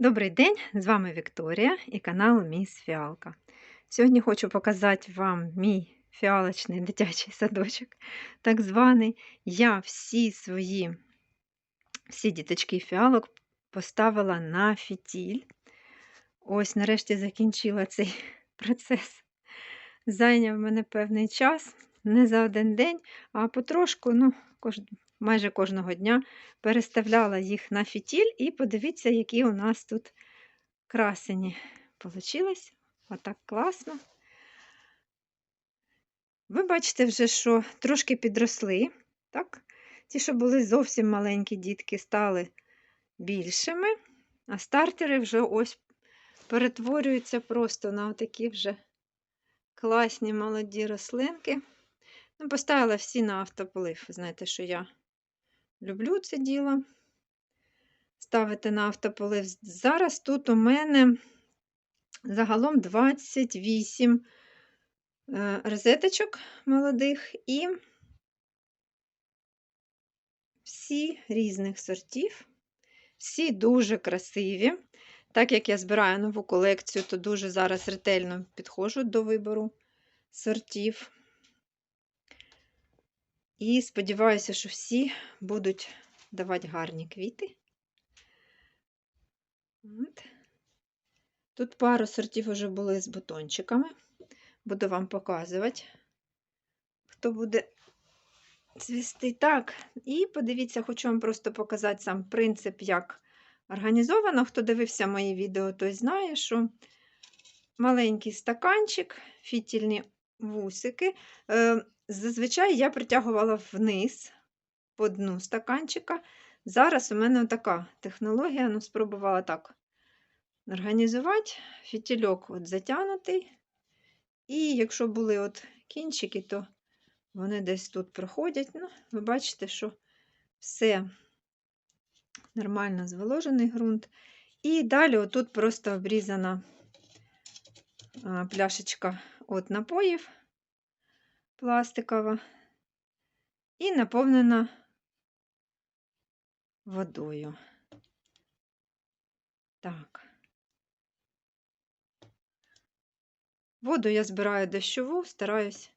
Добрий день! З вами Вікторія і канал Міс Фіалка. Сьогодні хочу показати вам мій фіалочний дитячий садочок, так званий. Я всі свої всі діточки фіалок поставила на фітіль. Ось, нарешті, закінчила цей процес. Зайняв мене певний час, не за один день, а потрошку, ну, кож... майже кожного дня переставляла їх на фітіль, і подивіться, які у нас тут красені получилось. Отак класно. Ви бачите вже, що трошки підросли. так? Ті, що були зовсім маленькі дітки, стали більшими, а стартери вже ось перетворюються просто на такі вже класні молоді рослинки. Ну, Поставила всі на автополив. Знаєте, що я люблю це діло. Ставити на автополив. Зараз тут у мене загалом 28 е, розеточок молодих і всі різних сортів, всі дуже красиві. Так як я збираю нову колекцію, то дуже зараз ретельно підходжу до вибору сортів. І сподіваюся, що всі будуть давати гарні квіти. От. Тут пару сортів вже були з бутончиками. Буду вам показувати, хто буде цвісти. Так, і подивіться, хочу вам просто показати сам принцип, як організовано. Хто дивився мої відео, той знає, що маленький стаканчик, фітільні вусики. Зазвичай я притягувала вниз по дну стаканчика. Зараз у мене така технологія, ну, спробувала так організувати. Фітільок от затягнутий. І якщо були от кінчики, то вони десь тут проходять. Ну, Ви бачите, що все нормально зволожений ґрунт. І далі отут просто обрізана пляшечка от напоїв пластикова і наповнена водою. Так. Воду я збираю дощову, стараюсь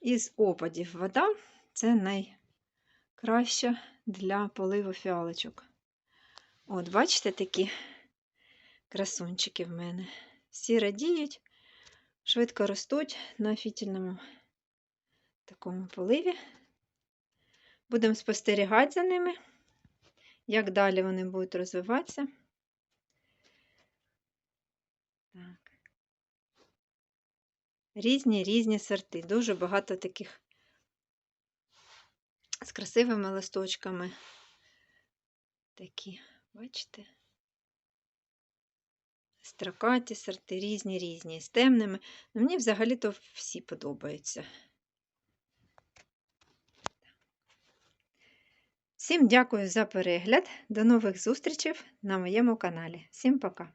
із опадів. Вода це найкраща для поливу фіалочок. От, бачите, такі красунчики в мене. Всі радіють, швидко ростуть на фітільному такому поливі. Будемо спостерігати за ними, як далі вони будуть розвиватися. Так. Різні різні сорти. Дуже багато таких з красивими листочками. Такі, бачите? Строкаті сорти, різні різні, з темними. Ну, Мені взагалі-то всі подобаються. Всім дякую за перегляд. До нових зустрічей на моєму каналі. Всім пока!